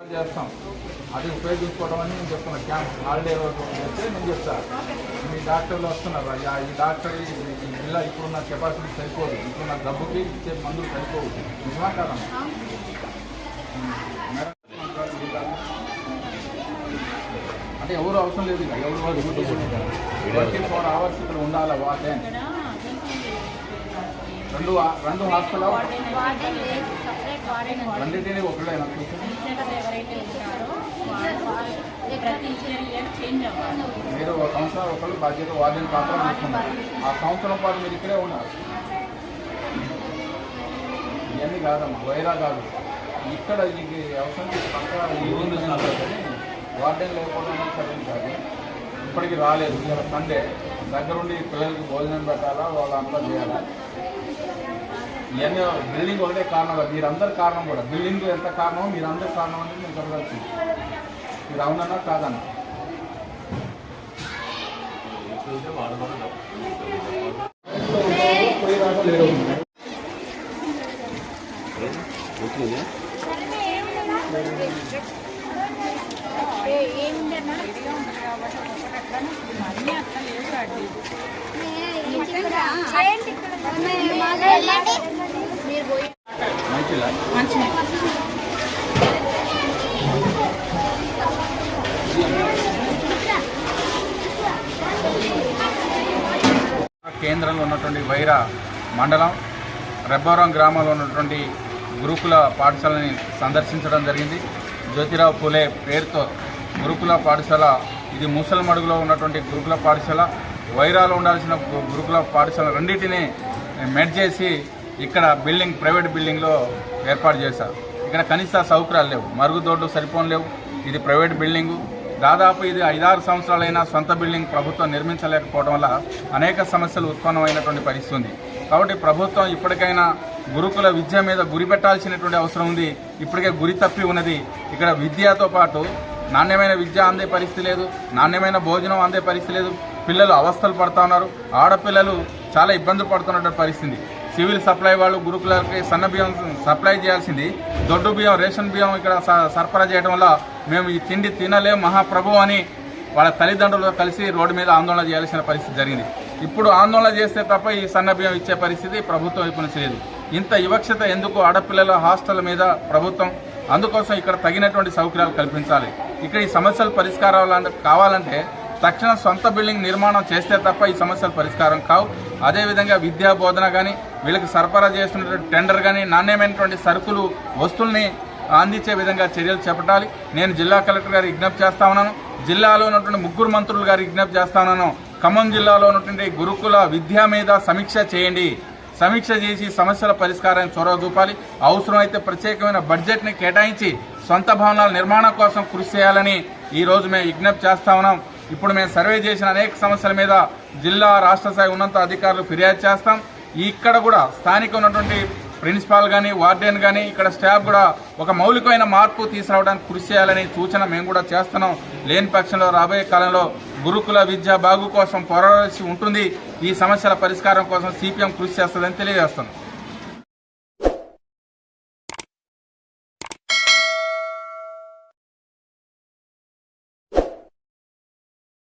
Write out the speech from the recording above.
చేస్తాం. అది ఉపయోగించుకోవడం అని నేను చెప్తున్నా. క్యాంప్ హాలిడే చేస్తే నేను చెప్తాను మీ డాక్టర్లు వస్తున్నారు. అయ్యా ఈ డాక్టర్ ఈ జిల్లా ఇప్పుడున్న కెపాసిటీ సరిపోదు. ఇప్పుడున్న డబ్బుకి ఇచ్చే మందులు సరిపోవు. నిజమా కాదమ్మా అంటే ఎవరు అవసరం లేదు ఇక. ఎవరు వాళ్ళు ట్వంటీ ఫోర్ అవర్స్ ఇక్కడ ఉండాలి వాటే రెండు రెండు హాస్టల్ వార్డెన్ లేదు సపరేట్ వార్డెన్ ఉంది. రెండింటినీ ఒకళ్ళే నాకు టీచర్లు ఎవరైతే ఉంటారో వాళ్ళు వాళ్ళు ప్రతి ఇయర్ చేంజ్ అవ్వాలి. మీరు ఒక సంవత్సరం ఒకళ్ళు బాధ్యత వార్డెన్ పాత్ర తీసుకున్నారు ఆ సంవత్సరం పాటు మీరు ఇక్కడే ఉన్నారు. ఇవన్నీ కాదమ్మా వైరా కాదు. ఇక్కడ ఇది అవసరం ఇది పక్క ఈ ఊరు కానీ వార్డెన్ లేకపోవడం సరైన కాదు. ఇప్పటికి రాలేదు ఇవాళ సండే. దగ్గరుండి పిల్లలకి భోజనం పెట్టాలా వాళ్ళంతా చేయాలా? ఇవన్నీ బిల్డింగ్ ఒకటే కారణం కదా. మీరందరు కారణం కూడా. బిల్డింగ్ ఎంత కారణమో మీరందరు కారణం అనేది నేను చెప్పదలుచుకుంది మీరు అవునన్నా కాదన్నా? మీరు కేంద్రంలో ఉన్నటువంటి వైరా మండలం రెబ్బవరం గ్రామంలో ఉన్నటువంటి గురుకుల పాఠశాలని సందర్శించడం జరిగింది. జ్యోతిరావు పులే పేరుతో గురుకుల పాఠశాల ఇది ముసల్మడుగులో ఉన్నటువంటి గురుకుల పాఠశాల. వైరాలో ఉండాల్సిన గురుకుల పాఠశాల రెండింటిని మెడ్ చేసి ఇక్కడ బిల్డింగ్ ప్రైవేట్ బిల్డింగ్లో ఏర్పాటు చేశారు. ఇక్కడ కనీస సౌకర్యాలు లేవు. మరుగుదొడ్డు సరిపోని లేవు. ఇది ప్రైవేట్ బిల్డింగు. దాదాపు ఇది ఐదారు సంవత్సరాలైనా సొంత బిల్డింగ్ ప్రభుత్వం నిర్మించలేకపోవడం వల్ల అనేక సమస్యలు ఉత్పన్నమైనటువంటి పరిస్థితి ఉంది. కాబట్టి ప్రభుత్వం ఇప్పటికైనా గురుకుల విద్య మీద గురి పెట్టాల్సినటువంటి అవసరం ఉంది. ఇప్పటికే గురి తప్పి ఉన్నది. ఇక్కడ విద్యతో పాటు నాణ్యమైన విద్య అందే పరిస్థితి లేదు నాణ్యమైన భోజనం అందే పరిస్థితి లేదు. పిల్లలు అవస్థలు పడుతూ ఉన్నారు. ఆడపిల్లలు చాలా ఇబ్బందులు పడుతున్నటువంటి పరిస్థితి. సివిల్ సప్లై వాళ్ళు గురుకులకి సన్న బియ్యం సప్లై చేయాల్సింది. దొడ్డు బియ్యం రేషన్ బియ్యం ఇక్కడ స- సరఫరా చేయడం వల్ల మేము ఈ తిండి తినలేం మహాప్రభు అని వాళ్ళ తల్లిదండ్రులతో కలిసి రోడ్డు మీద ఆందోళన చేయాల్సిన పరిస్థితి జరిగింది. ఇప్పుడు ఆందోళన చేస్తే తప్ప ఈ సన్న బియ్యం ఇచ్చే పరిస్థితి ప్రభుత్వం వైపు నుంచి లేదు. ఇంత వివక్షత ఎందుకు ఆడపిల్లల హాస్టల్ మీద ప్రభుత్వం? అందుకోసం ఇక్కడ తగినటువంటి సౌకర్యాలు కల్పించాలి. ఇక్కడ ఈ సమస్యలు పరిష్కారం కావాలంటే తక్షణ సొంత బిల్డింగ్ నిర్మాణం చేస్తే తప్ప ఈ సమస్యలు పరిష్కారం కావు. అదేవిధంగా విద్యా బోధన కానీ వీళ్ళకి సరఫరా చేస్తున్నటువంటి టెండర్ కానీ నాణ్యమైనటువంటి సరుకులు వస్తువుల్ని అందించే విధంగా చర్యలు చేపట్టాలి. నేను జిల్లా కలెక్టర్ గారికి విజ్ఞప్తి చేస్తా ఉన్నాను. జిల్లాలో ఉన్నటువంటి ముగ్గురు మంత్రులు గారికి విజ్ఞప్తి చేస్తా ఉన్నాను. ఖమ్మం జిల్లాలో ఉన్నటువంటి గురుకుల విద్య మీద సమీక్ష చేయండి. సమీక్ష చేసి సమస్యల పరిష్కారానికి చొరవ చూపాలి అవసరమైతే ప్రత్యేకమైన బడ్జెట్ని కేటాయించి సొంత భవనాల నిర్మాణం కోసం కృషి చేయాలని ఈరోజు మేము విజ్ఞప్తి చేస్తా ఉన్నాం. ఇప్పుడు మేము సర్వే చేసిన అనేక సమస్యల మీద జిల్లా రాష్ట్ర స్థాయి ఉన్నత అధికారులు ఫిర్యాదు చేస్తాం. ఇక్కడ కూడా స్థానిక ఉన్నటువంటి ప్రిన్సిపాల్ కానీ వార్డెన్ కానీ ఇక్కడ స్టాఫ్ కూడా ఒక మౌలికమైన మార్పు తీసుకురావడానికి కృషి చేయాలని సూచన మేము కూడా చేస్తున్నాం. లేని పక్షంలో రాబోయే కాలంలో గురుకుల విద్య బాగు కోసం పోరాడాల్సి ఉంటుంది. ఈ సమస్యల పరిష్కారం కోసం సిపిఎం కృషి చేస్తుందని తెలియజేస్తున్నాం.